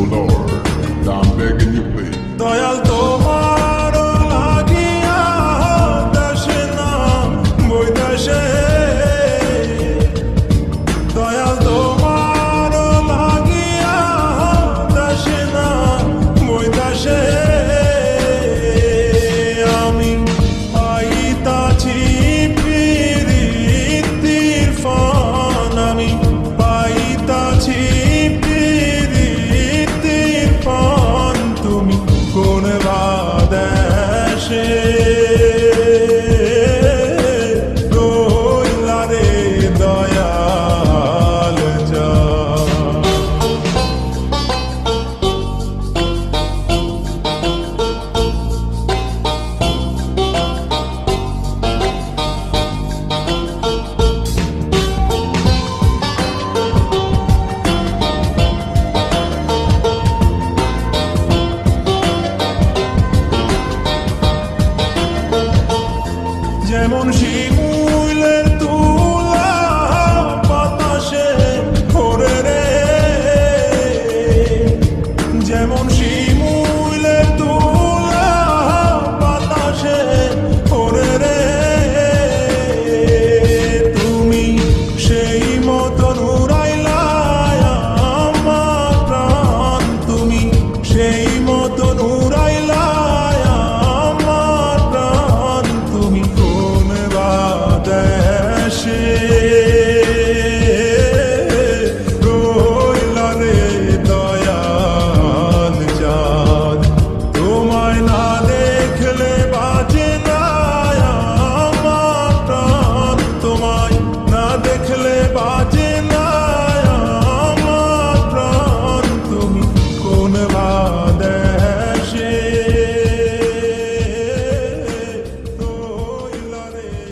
Oh Lord, I'm begging you, please. Dayal তোমার লাগিয়া দেশে না বৈদেশে দয়াল Hashem. যেমন শিমুলের